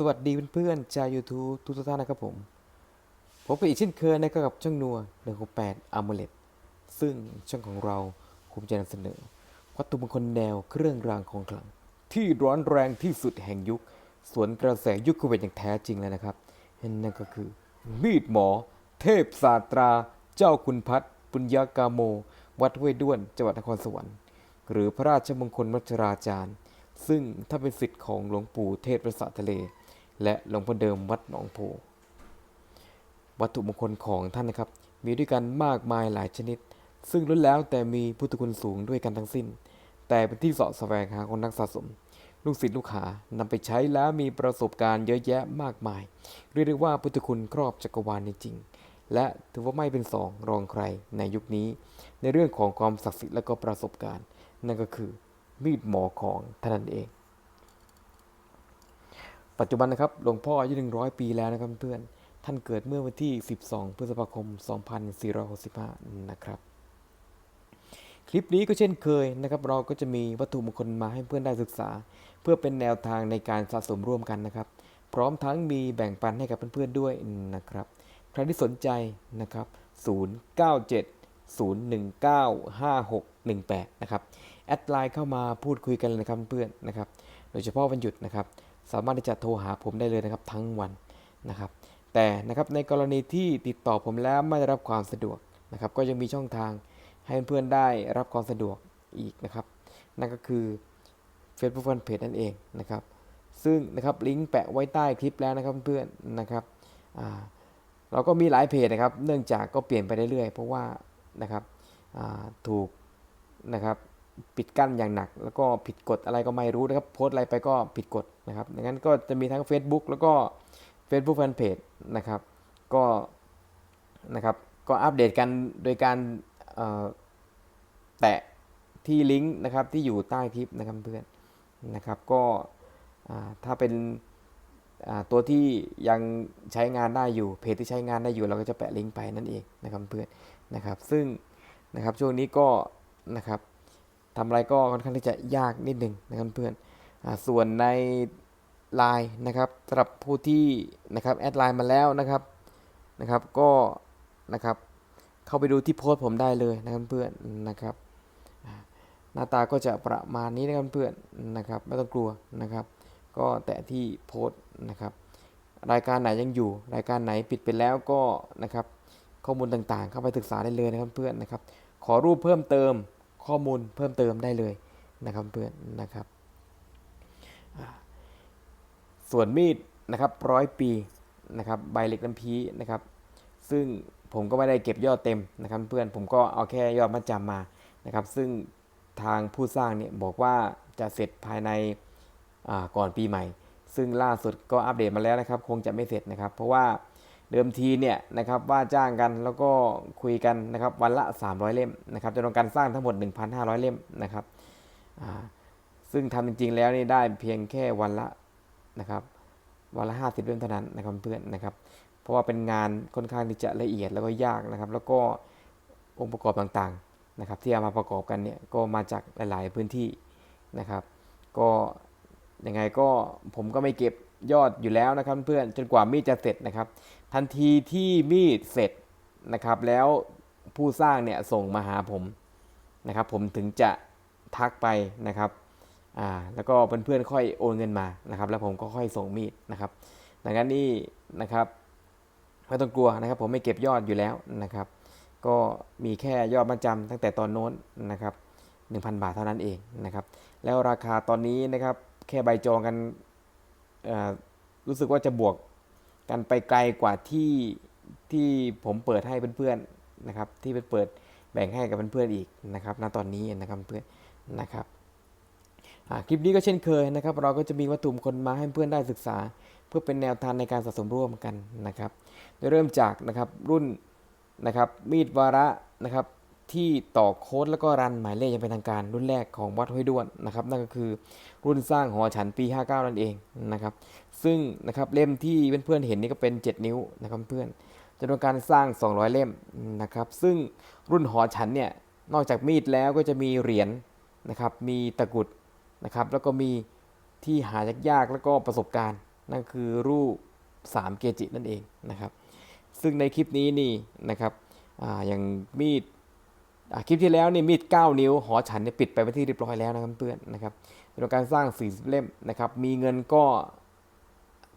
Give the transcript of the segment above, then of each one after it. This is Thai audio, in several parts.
สวัสดีเพื่อนๆชาว YouTube ทุกท่านนะครับผม ผมก็อีกเช่นเคยนะครับกับช่องนัว168 a m u l e t ซึ่งช่องของเราคุมจะนำเสนอ วัตถุมงคลแนวเครื่องรางของขลัง ที่ร้อนแรงที่สุดแห่งยุค สวนกระแสยุคโควิดอย่างแท้จริงเลยนะครับนั่นก็คือ มีดหมอ เทพศาสตรา เจ้าคุณพัฒน์ปุญญากาโม วัดห้วยด้วนจังหวัดนครสวรรค์ หรือพระราชมงคลมัจจราจารย์ ซึ่งถ้าเป็นสิทธิ์ของหลวงปู่เทพประสาททะเล และหลวงพ่อเดิมวัดหนองโพ วัตถุมงคลของท่านนะครับ มีด้วยกันมากมายหลายชนิด ซึ่งล้วนแล้วแต่มีพุทธคุณสูงด้วยกันทั้งสิ้น แต่เป็นที่เสาะแสวงหาของนักสะสม ลูกศิษย์ลูกหานำไปใช้แล้วมีประสบการณ์เยอะแยะมากมาย เรียกได้ว่าพุทธคุณครอบจักรวาลจริงๆและถือว่าไม่เป็นสองรองใครในยุคนี้ ในเรื่องของความศักดิ์สิทธิ์และก็ประสบการณ์ นั่นก็คือมีดหมอของท่านนั่นเอง ปัจจุบันนะครับหลวงพ่ออายุ100 ปีแล้วนะครับเพื่อนท่านเกิดเมื่อวันที่ 12 พฤษภาคม 2465 นะครับ คลิปนี้ก็เช่นเคยนะครับ เราก็จะมีวัตถุมงคลมาให้เพื่อนได้ศึกษา เพื่อเป็นแนวทางในการสะสมร่วมกันนะครับ พร้อมทั้งมีแบ่งปันให้กับเพื่อนๆด้วยนะครับ ใครที่สนใจนะครับ 097 019 5618 นะครับ แอดไลน์เข้ามาพูดคุยกันเลยนะครับเพื่อนนะครับ โดยเฉพาะวันหยุดนะครับ สามารถที่จะโทรหาผมได้เลยนะครับทั้งวันนะครับ แต่นะครับในกรณีที่ติดต่อผมแล้วไม่ได้รับความสะดวกนะครับ ก็ยังมีช่องทางให้เพื่อนๆได้รับความสะดวกอีกนะครับ นั่นก็คือ Facebook Fan Page นั่นเองนะครับ ซึ่งนะครับลิงก์แปะไว้ใต้คลิปแล้วนะครับเพื่อนๆนะครับเราก็มีหลายเพจนะครับ เนื่องจากก็เปลี่ยนไปเรื่อยๆ เพราะว่านะครับถูกนะครับปิดกั้นอย่างหนัก แล้วก็ผิดกฎอะไรก็ไม่รู้นะครับ โพสต์อะไรไปก็ผิดกฎ นะครับดังนั้นก็จะมีทั้ง Facebook แล้วก็ Facebook Fanpage นะครับ ก็นะครับก็อัปเดตกันโดยการแตะที่ลิงก์นะครับที่อยู่ใต้คลิปนะครับเพื่อนนะครับก็ถ้าเป็นตัวที่ยังใช้งานได้อยู่เพจที่ใช้งานได้อยู่เราก็จะแปะลิงก์ไปนั่นเองนะครับเพื่อนนะครับซึ่งนะครับช่วงนี้ก็นะครับทำอะไรก็ค่อนข้างที่จะยากนิดหนึ่งนะครับเพื่อน ส่วนในไลน์นะครับสำหรับผู้ที่นะครับแอดไลน์มาแล้วนะครับนะครับก็นะครับเข้าไปดูที่โพสต์ผมได้เลยนะครับเพื่อนนะครับหน้าตาก็จะประมาณนี้นะครับเพื่อนนะครับไม่ต้องกลัวนะครับ ก็แตะที่โพสต์นะครับ รายการไหนยังอยู่ รายการไหนปิดไปแล้วก็นะครับข้อมูลต่างๆ เข้าไปศึกษาได้เลยนะครับเพื่อนนะครับ ขอรูปเพิ่มเติมข้อมูลเพิ่มเติมได้เลยนะครับเพื่อนนะครับ ส่วนมีดนะครับร้อยปีนะครับใบเล็กน้ำพีนะครับ ซึ่งผมก็ไม่ได้เก็บยอดเต็มนะครับ เพื่อนผมก็เอาแค่ยอดมัดจำมานะครับ ซึ่งทางผู้สร้างเนี่ยบอกว่าจะเสร็จภายในก่อนปีใหม่ ซึ่งล่าสุดก็อัปเดตมาแล้วนะครับ คงจะไม่เสร็จนะครับ เพราะว่าเดิมทีเนี่ยนะครับว่าจ้างกันแล้วก็คุยกันนะครับวันละ 300 เล่มนะครับจำนวนการสร้างทั้งหมด 1,500 เล่มนะครับซึ่งทำจริงๆแล้วนี่ได้เพียงแค่วันละ นะครับวันละ50เล่มเท่านั้นนะครับเพื่อนนะครับ เพราะว่าเป็นงานค่อนข้างที่จะละเอียดแล้วก็ยากนะครับ แล้วก็องค์ประกอบต่างๆนะครับ ที่เอามาประกอบกันเนี่ยก็มาจากหลาย ๆ พื้นที่นะครับ ก็ยังไงก็ผมก็ไม่เก็บยอดอยู่แล้วนะครับเพื่อนจนกว่ามีดจะเสร็จนะครับ ทันทีที่มีดเสร็จนะครับ แล้วผู้สร้างเนี่ยส่งมาหาผมนะครับ ผมถึงจะทักไปนะครับ อ่าแล้วก็เพื่อนๆค่อยโอนเงินมานะครับ แล้วผมก็ค่อยส่งมีดนะครับ ดังนั้นนี่นะครับไม่ต้องกลัวนะครับ ผมไม่เก็บยอดอยู่แล้วนะครับ ก็มีแค่ยอดมัดจำตั้งแต่ตอนโน้นนะครับ 1,000 บาทเท่านั้นเองนะครับ แล้วราคาตอนนี้นะครับ แค่ใบจองกันรู้สึกว่าจะบวกกันไปไกลกว่าที่ที่ผมเปิดให้เพื่อนๆนะครับ ที่เป็นเปิดแบ่งให้กับเพื่อนๆอีกนะครับณตอนนี้นะครับเพื่อนนะครับ คลิปนี้ก็เช่นเคยนะครับ เราก็จะมีวัตถุมงคลมาให้เพื่อนได้ศึกษา เพื่อเป็นแนวทางในการสะสมร่วมกันนะครับ โดยเริ่มจากนะครับรุ่นนะครับมีดวาระนะครับที่ต่อโค้ดแล้วก็รันหมายเลขอยังเป็นทางการ รุ่นแรกของวัดห้วยด้วนนะครับ นั่นก็คือรุ่นสร้างหอฉันปี 59 นั่นเองนะครับ ซึ่งนะครับเล่มที่เพื่อนๆเห็นนี่ก็เป็น 7 นิ้วนะครับเพื่อนจำนวนการสร้าง 200 เล่มนะครับ ซึ่งรุ่นหอฉันเนี่ยนอกจากมีดแล้วก็จะมีเหรียญนะครับ มีตะกรุด นะครับแล้วก็มีที่หายากๆแล้วก็ประสบการณ์ นั่นคือรูป 3 เกจินั่นเองนะครับ ซึ่งในคลิปนี้นี่นะครับออย่างมีดคลิปที่แล้วนี่มีด 9 นิ้ว หอฉันเนี่ยปิดไปเป็นที่เรียบร้อยแล้วนะครับเพื่อนนะครับเป็นการสร้าง 40 เล่มนะครับ มีเงินก็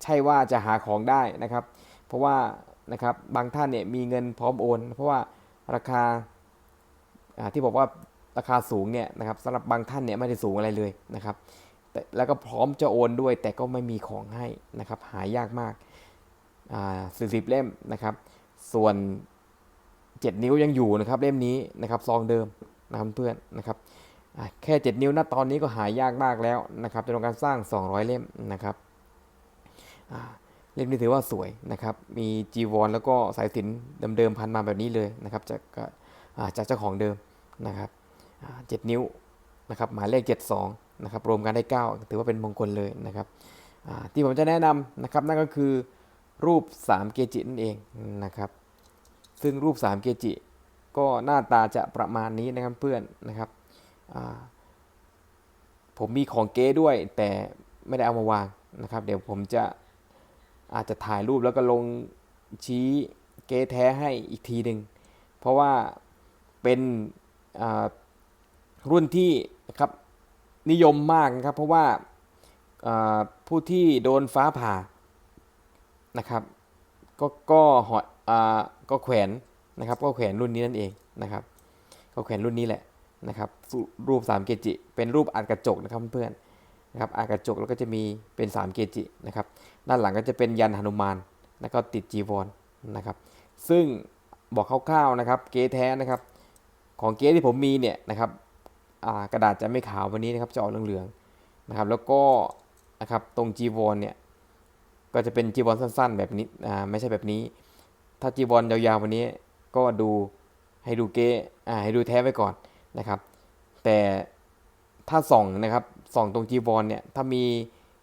ใช่ว่าจะหาของได้นะครับ เพราะว่านะครับบางท่านเนี่ยมีเงินพร้อมโอน เพราะว่าราคาที่บอกว่า ราคาสูงเนี่ยนะครับสำหรับบางท่านเนี่ยไม่ได้สูงอะไรเลยนะครับแต่แล้วก็พร้อมจะโอนด้วย แต่ก็ไม่มีของให้นะครับหายากมากอ่า40เล่มนะครับ ส่วน 7 นิ้วยังอยู่นะครับเล่มนี้นะครับซองเดิมนะครับเพื่อนนะครับอ่าแค่ 7 นิ้วณตอนนี้ก็หายากมากแล้วนะครับจำนวนการสร้าง 200 เล่มนะครับเล่มนี้ถือว่าสวยนะครับ มีจีวรแล้วก็สายสินเดิมๆพันมาแบบนี้เลยนะครับจากจากเจ้าของเดิมนะครับ 7 นิ้วนะครับหมายเลข 72นะครับรวมกันได้ 9 ถือว่าเป็นมงคลเลยนะครับที่ผมจะแนะนำนะครับนั่นก็คือรูป 3 เกจินั่นเองนะครับซึ่งรูป 3 เกจิ ก็หน้าตาจะประมาณนี้นะครับเพื่อนนะครับผมมีของเก๊ด้วยแต่ไม่ได้เอามาวางนะครับ เดี๋ยวผมจะอาจจะถ่ายรูปแล้วก็ลงชี้เก๊แท้ให้อีกทีหนึ่งเพราะว่าเป็น รุ่นที่นะครับนิยมมากนะครับ เพราะว่าผู้ที่โดนฟ้าผ่านะครับ ก็ก็หอก็แขวนนะครับ ก็แขวนรุ่นนี้นั่นเองนะครับ ก็แขวนรุ่นนี้แหละนะครับรูป3เกจิเป็นรูปอัดกระจกนะครับเพื่อนนะครับอัดกระจกแล้วก็จะมีเป็น3เกจินะครับ ด้านหลังก็จะเป็นยันหนุมานแล้วก็ติดจีวรนะครับ ซึ่งบอกคร่าวๆนะครับ เกแท้นะครับ ของเกที่ผมมีเนี่ยนะครับ กระดาษจะไม่ขาววันนี้นะครับจะออกเหลืองๆนะครับ แล้วก็นะครับตรงจีวรเนี่ยก็จะเป็นจีวรสั้น ๆ แบบนี้อ่าไม่ใช่แบบนี้ ถ้าจีวรยาวๆวันนี้ก็ดูให้ดูเก๊อ่าให้ดูแท้ไว้ก่อนนะครับ แต่ถ้าส่องนะครับส่องตรงจีวรเนี่ยถ้ามี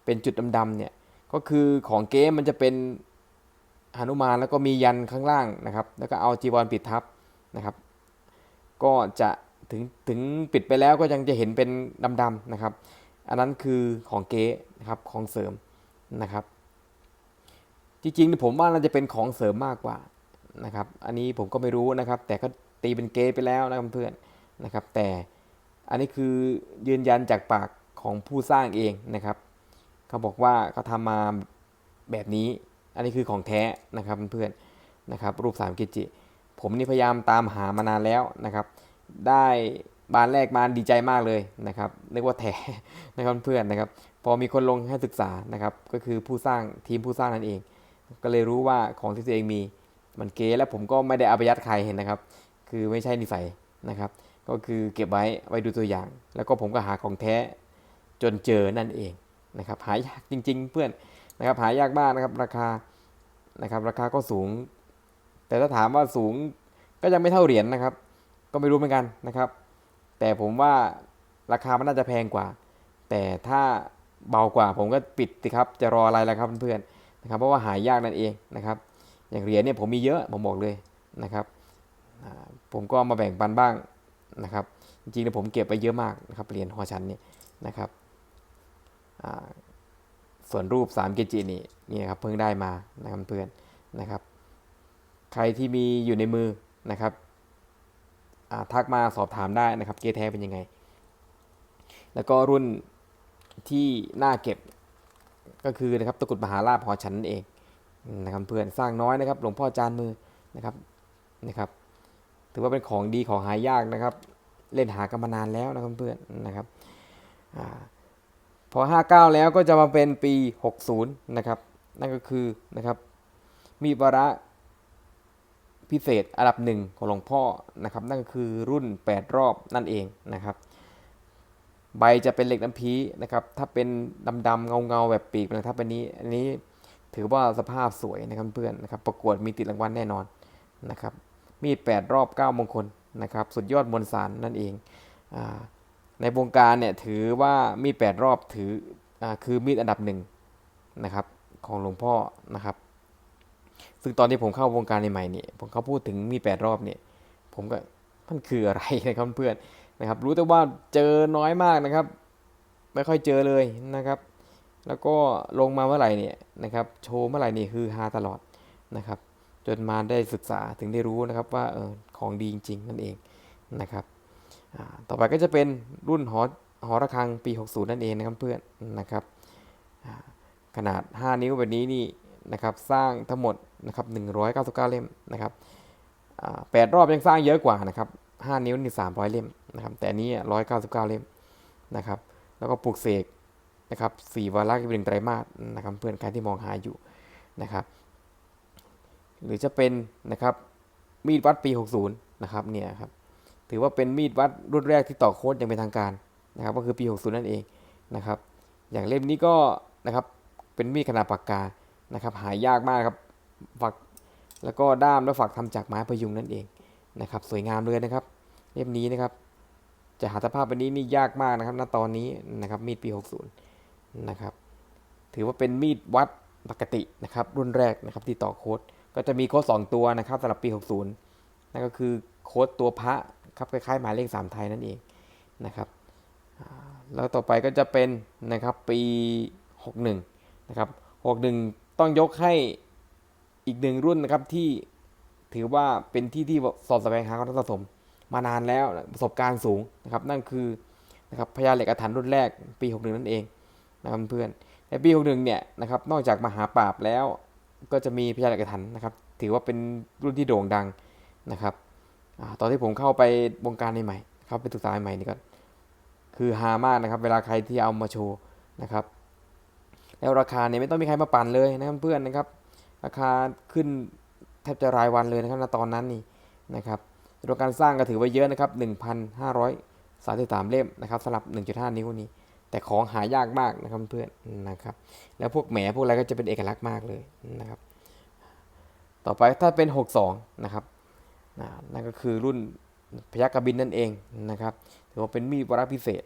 เป็นจุดดำๆเนี่ยก็คือของเก๊มันจะเป็นหนุมานแล้วก็มียันข้างล่างนะครับ แล้วก็เอาจีวรปิดทับนะครับ ก็จะ ถึงถึงปิดไปแล้วก็ยังจะเห็นเป็นดำๆนะครับ อันนั้นคือของเก๊นะครับของเสริมนะครับ จริงๆผมว่าน่าจะเป็นของเสริมมากกว่านะครับ อันนี้ผมก็ไม่รู้นะครับ แต่ก็ตีเป็นเกย์ไปแล้วนะครับเพื่อนนะครับ แต่อันนี้คือยืนยันจากปากของผู้สร้างเองนะครับเขาบอกว่าเขาทำมาแบบนี้ อันนี้คือของแท้นะครับเพื่อนนะครับ รูปสามกิจิ ผมนี่พยายามตามหามานานแล้วนะครับ ได้บานแรกมาดีใจมากเลยนะครับนึกว่าแท้นะครับเพื่อนนะครับ พอมีคนลงให้ศึกษานะครับ ก็คือผู้สร้างทีมผู้สร้างนั่นเอง ก็เลยรู้ว่าของที่ตัวเองมีมันเก๋แล้วผมก็ไม่ได้เอาไปยัดใครเห็นนะครับ คือไม่ใช่นิสัยนะครับ ก็คือเก็บไว้ไว้ดูตัวอย่าง แล้วก็ผมก็หาของแท้จนเจอนั่นเองนะครับหายากจริง ๆ เพื่อนนะครับหายากมากนะครับราคานะครับราคาก็สูง แต่ถ้าถามว่าสูงก็ยังไม่เท่าเหรียญนะครับ ก็ไม่รู้เหมือนกันนะครับ แต่ผมว่าราคามันน่าจะแพงกว่า แต่ถ้าเบากว่าผมก็ปิดสิครับ จะรออะไรล่ะครับเพื่อนๆนะครับ เพราะว่าหายากนั่นเองนะครับ อย่างเหรียญเนี่ยผมมีเยอะผมบอกเลยนะครับ ผมก็มาแบ่งปันบ้างนะครับ จริงๆผมเก็บไปเยอะมากนะครับเหรียญหอชั้นเนี่ยนะครับส่วนรูป3เกจินี่นี่นะครับเพิ่งได้มานะครับเพื่อนนะครับ ใครที่มีอยู่ในมือนะครับ ทักมาสอบถามได้นะครับ เกแท้เป็นยังไง แล้วก็รุ่นที่น่าเก็บก็คือนะครับตะกรุดมหาลาภหอฉันนั่นเองนะครับเพื่อนสร้างน้อยนะครับ หลวงพ่อจานมือนะครับนะครับ ถือว่าเป็นของดีของหายากนะครับ เล่นหากันมานานแล้วนะครับเพื่อนนะครับอาพอ 59 แล้วก็จะมาเป็นปี 60 นะครับ นั่นก็คือนะครับ มีวาระ พิเศษอันดับหนึ่งของหลวงพ่อนะครับ นั่นก็คือรุ่น 8 รอบนั่นเองนะครับ ใบจะเป็นเหล็กน้ำพีนะครับ ถ้าเป็นดำๆเงาๆแบบปีกนะครับอันนี้อันนี้ถือว่าสภาพสวยนะครับเพื่อนนะครับ ประกวดมีติดรางวัลแน่นอนนะครับ มีด8รอบ9มงคลนะครับ สุดยอดมวลสารนั่นเองอในวงการเนี่ยถือว่ามีด8รอบถืออคือมีดอันดับหนึ่งนะครับของหลวงพ่อนะครับ ซึ่งตอนที่ผมเข้าวงการใหม่ๆเนี่ยผมเขาพูดถึงมีแปดรอบเนี่ยผมก็มันคืออะไรนะครับเพื่อนนะครับ รู้แต่ว่าเจอน้อยมากนะครับ ไม่ค่อยเจอเลยนะครับ แล้วก็ลงมาเมื่อไหร่เนี่ยนะครับโชว์เมื่อไหร่นี่คือฮาตลอดนะครับ จนมาได้ศึกษาถึงได้รู้นะครับว่าเออของดีจริง ๆ นั่นเองนะครับต่อไปก็จะเป็นรุ่นหอหอระฆังปี 60 นั่นเองนะครับเพื่อนนะครับขนาด 5 นิ้วแบบนี้นี่นะครับ สร้างทั้งหมด นะครับ199 เล่มนะครับแปดรอบยังสร้างเยอะกว่านะครับ5นิ้วนี่300 เล่มนะครับแต่อันนี้ 199 เล่มนะครับแล้วก็ปลูกเสกนะครับ4วาระกับหนึ่งไตรมาสนะครับเพื่อนใครที่มองหาอยู่นะครับหรือจะเป็นนะครับมีดวัดปี 60 นะครับเนี่ยครับถือว่าเป็นมีดวัดรุ่นแรกที่ต่อโค้ดย่างเป็นทางการนะครับก็คือปี 60 นั่นเองนะครับอย่างเล่มนี้ก็นะครับเป็นมีดขนาดปากกานะครับหายากมากครับ ฝักแล้วก็ด้ามและฝักทำจากไม้พยุงนั่นเองนะครับ สวยงามเลยนะครับเล่มนี้นะครับ จะหาสภาพแบบนี้นี่ยากมากนะครับณตอนนี้นะครับมีดปี 60 นะครับ ถือว่าเป็นมีดวัดปกตินะครับ รุ่นแรกนะครับที่ต่อโค้ดก็จะมีโค้ด2ตัวนะครับสำหรับปี 60 นั่นก็คือโค้ดตัวพระครับคล้ายๆหมายเลข3ไทยนั่นเองนะครับแล้วต่อไปก็จะเป็นนะครับปี 61 นะครับ 61 ต้องยกให้ อีกหนึ่งรุ่นนะครับที่ถือว่าเป็นที่ที่สอบแสวงหาความสะสมมานานแล้วประสบการณ์สูงนะครับ นั่นคือนะครับพญาเหล็กอาถรรพ์รุ่นแรกปี61นั่นเองนะครับเพื่อนในปี61เนี่ยนะครับนอกจากมหาปราบแล้วก็จะมีพญาเหล็กอาถรรพ์นะครับ ถือว่าเป็นรุ่นที่โด่งดังนะครับอตอนที่ผมเข้าไปวงการใหม่ๆเข้าไปศึกษาใหม่นี่ก็คือฮามากนะครับ เวลาใครที่เอามาโชว์นะครับ แล้วราคาเนี่ยไม่ต้องมีใครมาปั่นเลยนะครับเพื่อนนะครับ ราคาขึ้นแทบจะรายวันเลยนะครับณตอนนั้นนี่นะครับจำนวการสร้างก็ถือว่าเยอะนะครับ 1,533 เล่มนะครับสำหรับ 1.5 นิ้วนี้ แต่ของหายากมากนะครับเพื่อนนะครับ แล้วพวกแหมพวกอะไรก็จะเป็นเอกลักษณ์มากเลยนะครับ ต่อไปถ้าเป็น 62 นะครับนะนั่นก็คือรุ่นพยัคฆ์กบินนั่นเองนะครับ ถือว่าเป็นมีดวาระพิเศษ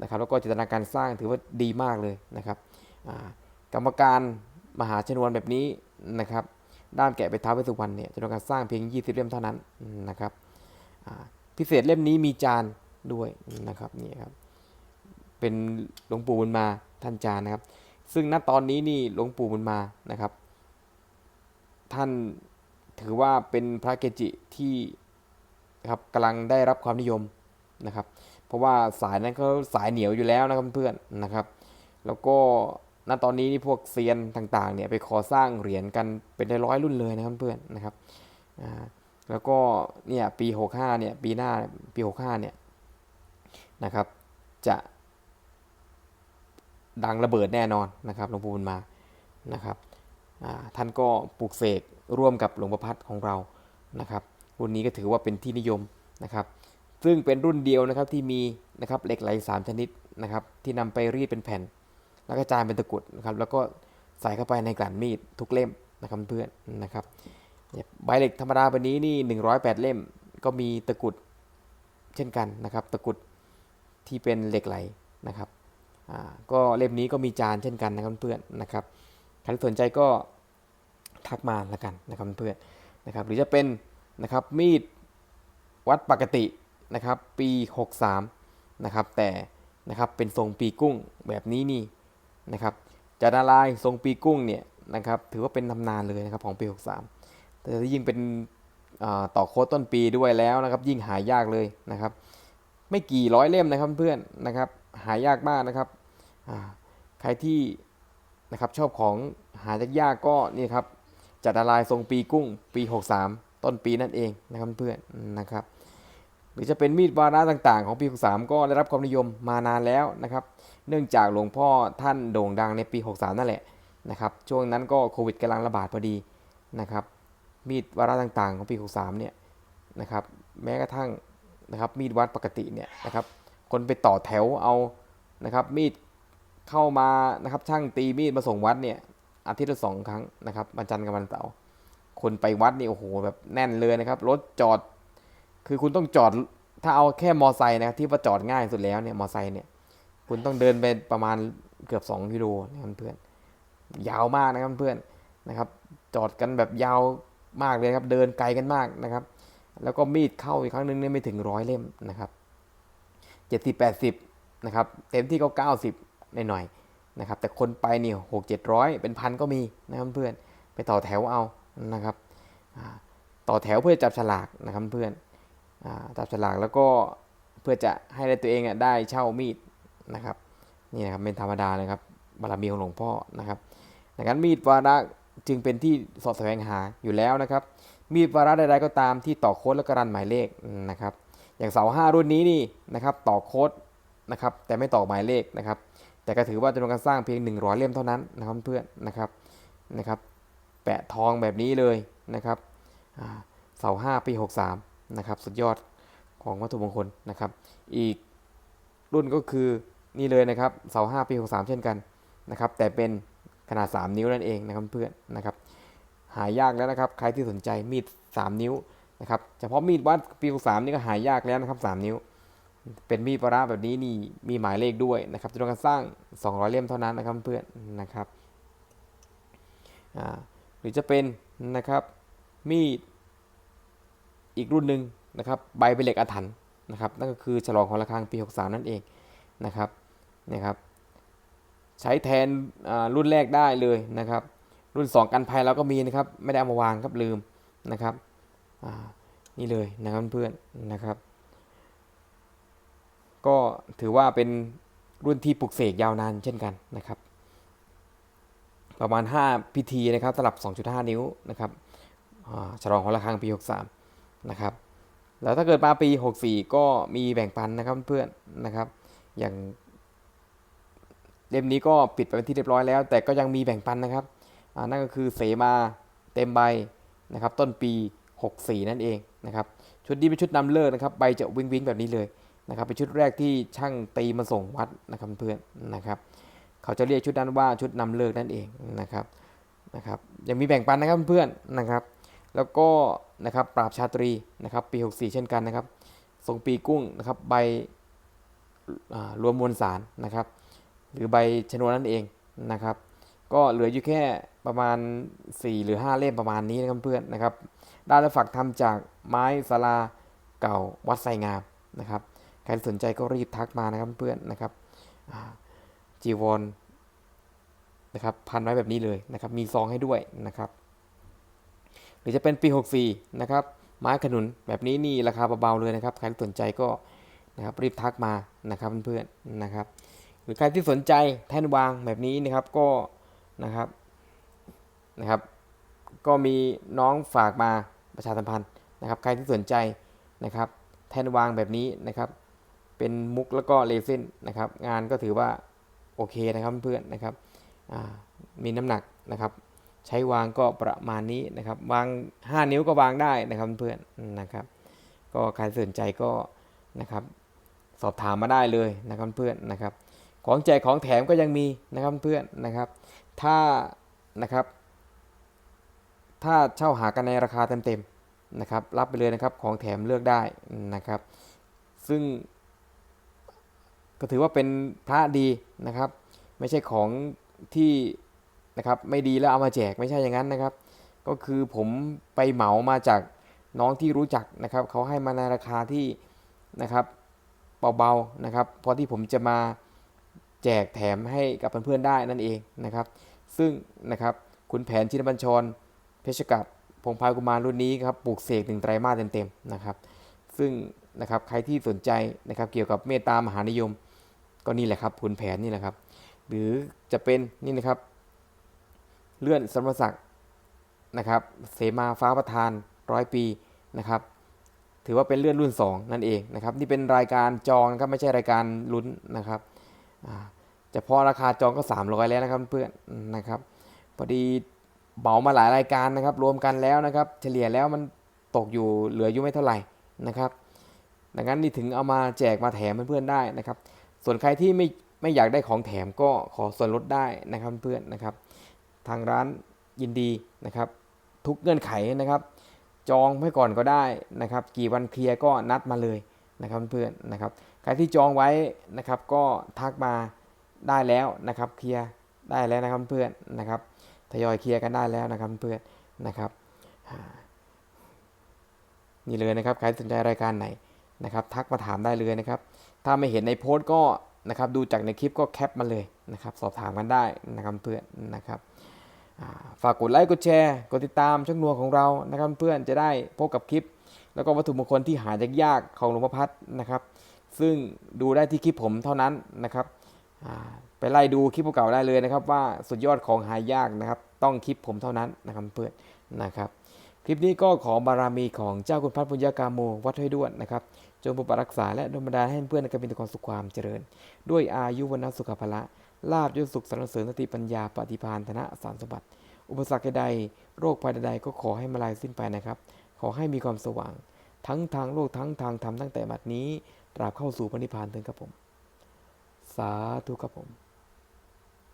นะครับ แล้วก็จินตนาการสร้างถือว่าดีมากเลยนะครับกรรมการมหาชนวนแบบนี้นะครับด้ามแกะไปเท้าวเวสสุวรรณเนี่ยจำนวนการสร้างเพียง 20 เล่มเท่านั้นนะครับพิเศษเล่มนี้มีจานด้วยนะครับนี่ครับเป็นหลวงปู่บุญมาท่านจานนะครับ ซึ่งณตอนนี้นี่หลวงปู่บุญมานะครับ ท่านถือว่าเป็นพระเกจิที่ครับกำลังได้รับความนิยมนะครับ เพราะว่าสายนั้นเขาสายเหนียวอยู่แล้วนะครับเพื่อนนะครับ แล้วก็ ณตอนนี้นี่พวกเซียนต่างๆเนี่ยไปขอสร้างเหรียญกันเป็นร้อยรุ่นเลยนะครับเพื่อนนะครับอ่าแล้วก็เนี่ยปี 65เนี่ยปีหน้าปี 65เนี่ยนะครับจะดังระเบิดแน่นอนนะครับหลวงปู่บุญมานะครับอ่าท่านก็ปลูกเสกร่วมกับหลวงประพัฒของเรานะครับรุ่นนี้ก็ถือว่าเป็นที่นิยมนะครับซึ่งเป็นรุ่นเดียวนะครับที่มีนะครับเหล็กไหลสามชนิดนะครับที่นำไปรีดเป็นแผ่น แล้วก็จานเป็นตะกรุดนะครับแล้วก็ใส่เข้าไปในกลั่นมีดทุกเล่มนะครับเพื่อนนะครับใบเหล็กธรรมดาแบบนี้นี่108 เล่มก็มีตะกรุดเช่นกันนะครับตะกรุดที่เป็นเหล็กไหลนะครับอ่าก็เล่มนี้ก็มีจานเช่นกันนะครับเพื่อนนะครับใครสนใจก็ทักมาละกันนะครับเพื่อนนะครับหรือจะเป็นนะครับมีดวัดปกตินะครับปี 63นะครับแต่นะครับเป็นทรงปีกุ้งแบบนี้นี่ นะครับจะนาลายทรงปีกุ้งเนี่ยนะครับถือว่าเป็นตำนานเลยนะครับของปี 63 แต่ยิ่งเป็นต่อโค้ดต้นปีด้วยแล้วนะครับ ยิ่งหายากเลยนะครับ ไม่กี่ร้อยเล่มนะครับเพื่อนนะครับ หายากมากนะครับใครที่นะครับชอบของหายากๆก็นี่ครับจัดละลายทรงปีกุ้งปี 63 ต้นปีนั่นเองนะครับเพื่อนนะครับ หรือจะเป็นมีดวาระต่างๆ ของปี63ก็ได้รับความนิยมมานานแล้วนะครับ เนื่องจากหลวงพ่อท่านโด่งดังในปี 63 นั่นแหละนะครับ ช่วงนั้นก็โควิดกำลังระบาดพอดีนะครับ มีดวาระต่างๆ ของปี 63 เนี่ยนะครับ แม้กระทั่งนะครับมีดวัดปกติเนี่ยนะครับคนไปต่อแถวเอานะครับมีดเข้ามานะครับช่างตีมีดมาส่งวัดเนี่ยอาทิตย์ละสองครั้งนะครับวันจันทร์กับวันเสาร์คนไปวัดนี่โอ้โหแบบแน่นเลยนะครับรถจอด คือคุณต้องจอดถ้าเอาแค่มอไซค์นะครับที่ว่าจอดง่ายสุดแล้วเนี่ยมอไซค์เนี่ย คุณต้องเดินไปประมาณเกือบ2กิโลนะครับเพื่อน ยาวมากนะครับเพื่อนนะครับ จอดกันแบบยาวมากเลยครับ เดินไกลกันมากนะครับ แล้วก็มีดเข้าอีกครั้งหนึงเนี่ยไม่ถึงร้อยเล่มนะครับเจ็ดสิบแปดสิบนะครับเต็มที่ก็เก้าสิบหน่อยๆนะครับ แต่คนไปนี่หกเจ็ดร้อยเป็นพันก็มีนะครับเพื่อนไปต่อแถวเอานะครับต่อแถวเพื่อจับฉลากนะครับเพื่อน จับฉลากแล้วก็เพื่อจะให้ได้ตัวเองอได้เช่ามีดนะครับนี่นะครับเป็นธรรมดานะครับบารมีของหลวงพ่อนะครับดังนั้นมีดวาระจึงเป็นที่สอดแสวงหาอยู่แล้วนะครับ มีดวาระใดๆก็ตามที่ต่อโค้ดและกรันหมายเลขนะครับ อย่างเสาห้ารุ่นนี้นี่นะครับต่อโค้ดนะครับแต่ไม่ต่อหมายเลขนะครับ แต่ก็ถือว่าจำนวนการสร้างเพียง 100 เล่มเท่านั้นนะครับเพื่อนนะครับนะครับ แปะทองแบบนี้เลยนะครับเสาห้าปี 63 นะครับ สุดยอดของวัตถุมงคลนะครับ อีกรุ่นก็คือนี่เลยนะครับเสาห้าปี63 เช่นกันนะครับ แต่เป็นขนาด 3 นิ้วนั่นเองนะครับเพื่อนนะครับหายากแล้วนะครับ ใครที่สนใจมีด 3 นิ้วนะครับเฉพาะมีดวัดปีสามนี่ก็หายากแล้วนะครับ 3 นิ้ว เป็นมีดปราแบบนี้นี่มีหมายเลขด้วยนะครับจำนวนการสร้าง 200 เล่มเท่านั้นนะครับเพื่อนนะครับหรือจะเป็นนะครับมีด อีกรุ่นหนึ่งนะครับใบเป็นเหล็กอาถรรพ์นะครับนั่นก็คือฉลองของระฆังปี 63 นั่นเองนะครับนะครับใช้แทนรุ่นแรกได้เลยนะครับ รุ่น 2 กันภัยเราก็มีนะครับไม่ได้เอามาวางครับลืมนะครับนี่เลยนะครับเพื่อนนะครับ ก็ถือว่าเป็นรุ่นที่ปลุกเสกยาวนานเช่นกันนะครับ ประมาณ 5 พิธีนะครับสลับ 2.5 นิ้วนะครับฉลองของระฆังปี 63 นะครับ แล้วถ้าเกิดมาปี 64 ก็มีแบ่งปันนะครับเพื่อนนะครับ อย่างเล่มนี้ก็ปิดไปเป็นที่เรียบร้อยแล้ว แต่ก็ยังมีแบ่งปันนะครับนั่นก็คือเสมาเต็มใบนะครับ ต้นปี 64 นั่นเองนะครับชุดนี้เป็นชุดนำเลิกนะครับใบจะวิงวิงแบบนี้เลยนะครับเป็นชุดแรกที่ช่างตีมาส่งวัดนะครับเพื่อนนะครับ เขาจะเรียกชุดนั้นว่าชุดนำเลิกนั่นเองนะครับนะครับยังมีแบ่งปันนะครับเพื่อนนะครับ แล้วก็ นะครับปราบชาตรีนะครับปี 64 เช่นกันนะครับทรงปีกุ้งนะครับใบรวมมวลสารนะครับหรือใบชนวนนั่นเองนะครับก็เหลืออยู่แค่ประมาณ 4 หรือ 5 เล่มประมาณนี้นะครับเพื่อนนะครับด้านละฝักทำจากไม้สลาเก่าวัดไสงามนะครับใครสนใจก็รีบทักมานะครับเพื่อนนะครับจีวรนะครับพันไว้แบบนี้เลยนะครับมีซองให้ด้วยนะครับ หรือจะเป็นปี 64 นะครับไม้ขนุนแบบนี้นี่ราคาเบาๆเลยนะครับ ใครที่สนใจก็นะครับรีบทักมานะครับเพื่อนๆนะครับ หรือใครที่สนใจแท่นวางแบบนี้นะครับก็นะครับนะครับ ก็มีน้องฝากมาประชาสัมพันธ์นะครับ ใครที่สนใจนะครับ แท่นวางแบบนี้นะครับ เป็นมุกแล้วก็เลซินนะครับ งานก็ถือว่าโอเคนะครับเพื่อนๆนะครับมีน้ำหนักนะครับ ใช้วางก็ประมาณนี้นะครับ วาง 5 นิ้วก็วางได้นะครับเพื่อนนะครับ ก็ใครสนใจก็นะครับสอบถามมาได้เลยนะครับเพื่อนนะครับ ของแจกของแถมก็ยังมีนะครับเพื่อนนะครับ ถ้านะครับ ถ้าเช่าหากันในราคาเต็มๆนะครับ รับไปเลยนะครับของแถมเลือกได้นะครับ ซึ่ง ก็ถือว่าเป็นพระดีนะครับ ไม่ใช่ของที่ นะครับไม่ดีแล้วเอามาแจกไม่ใช่อย่างนั้นนะครับ ก็คือผมไปเหมามาจากน้องที่รู้จักนะครับเขาให้มาในราคาที่นะครับเบาๆนะครับพราะที่ผมจะมาแจกแถมให้กับเพื่อนๆได้นั่นเองนะครับ ซึ่งนะครับคุณแผนชินบัญชรเพชรกัดพงพายกุมารรุ่นนี้ครับปลูกเสกหนึ่งไตรมาสเต็มๆนะครับ ซึ่งนะครับใครที่สนใจนะครับเกี่ยวกับเมตตามหานิยม ก็นี่แหละครับขุนแผนนี่แหละครับ หรือจะเป็นนี่นะครับ เลื่อนสมรศักดิ์นะครับ เสมาฟ้าประธานร้อยปีนะครับ ถือว่าเป็นเลื่อนรุ่น 2 นั่นเองนะครับ นี่เป็นรายการจองนะครับไม่ใช่รายการลุ้นนะครับอ่าเฉพาะราคาจองก็ 300 แล้วนะครับเพื่อนนะครับพอดีเหมามาหลายรายการนะครับ รวมกันแล้วนะครับ เฉลี่ยแล้วมันตกอยู่เหลืออยู่ไม่เท่าไหร่นะครับ ดังนั้นนี่ถึงเอามาแจกมาแถมเพื่อนๆได้นะครับ ส่วนใครที่ไม่ไม่อยากได้ของแถมก็ขอส่วนลดได้นะครับเพื่อนนะครับ ทางร้านยินดีนะครับ ทุกเงื่อนไขนะครับ จองไว้ก่อนก็ได้นะครับ กี่วันเคลียร์ก็นัดมาเลยนะครับเพื่อนนะครับใครที่จองไว้นะครับ ก็ทักมาได้แล้วนะครับ เคลียร์ได้แล้วนะครับเพื่อนนะครับทยอยเคลียร์กันได้แล้วนะครับเพื่อนนะครับนี่เลยนะครับใครสนใจรายการไหนนะครับ ทักมาถามได้เลยนะครับ ถ้าไม่เห็นในโพสต์ก็นะครับ ดูจากในคลิปก็แคปมาเลยนะครับ สอบถามกันได้นะครับเพื่อนนะครับ ฝากกดไลค์กดแชร์กดติดตามช่องนัวของเรานะครับเพื่อนจะได้พบกับคลิป แล้วก็วัตถุมงคลที่หายากๆของหลวงพ่อพัดนะครับ ซึ่งดูได้ที่คลิปผมเท่านั้นนะครับไปไล่ดูคลิปเก่าได้เลยนะครับ ว่าสุดยอดของหายากนะครับ ต้องคลิปผมเท่านั้นนะครับเพื่อนนะครับ คลิปนี้ก็ขอบารมีของเจ้าคุณพัฒน์ปุญญากาโมวัดห้วยด้วนนะครับจงปกปักรักษาและดลบันดาลให้เพื่อนในการมีแต่ความสุขความเจริญ ด้วยอายุวันนสุขภละ ลาบยศสุขสรรเสริญสติปัญญาปฏิพานธนะสารสมบัติ อุปสรรคใดโรคภัยใดๆก็ขอให้มาลายสิ้นไปนะครับ ขอให้มีความสว่าง ทั้งทางโลกทั้งทางธรรมตั้งแต่บัดนี้ ตราบเข้าสู่พระนิพพานถึงครับผม สาธุครับผม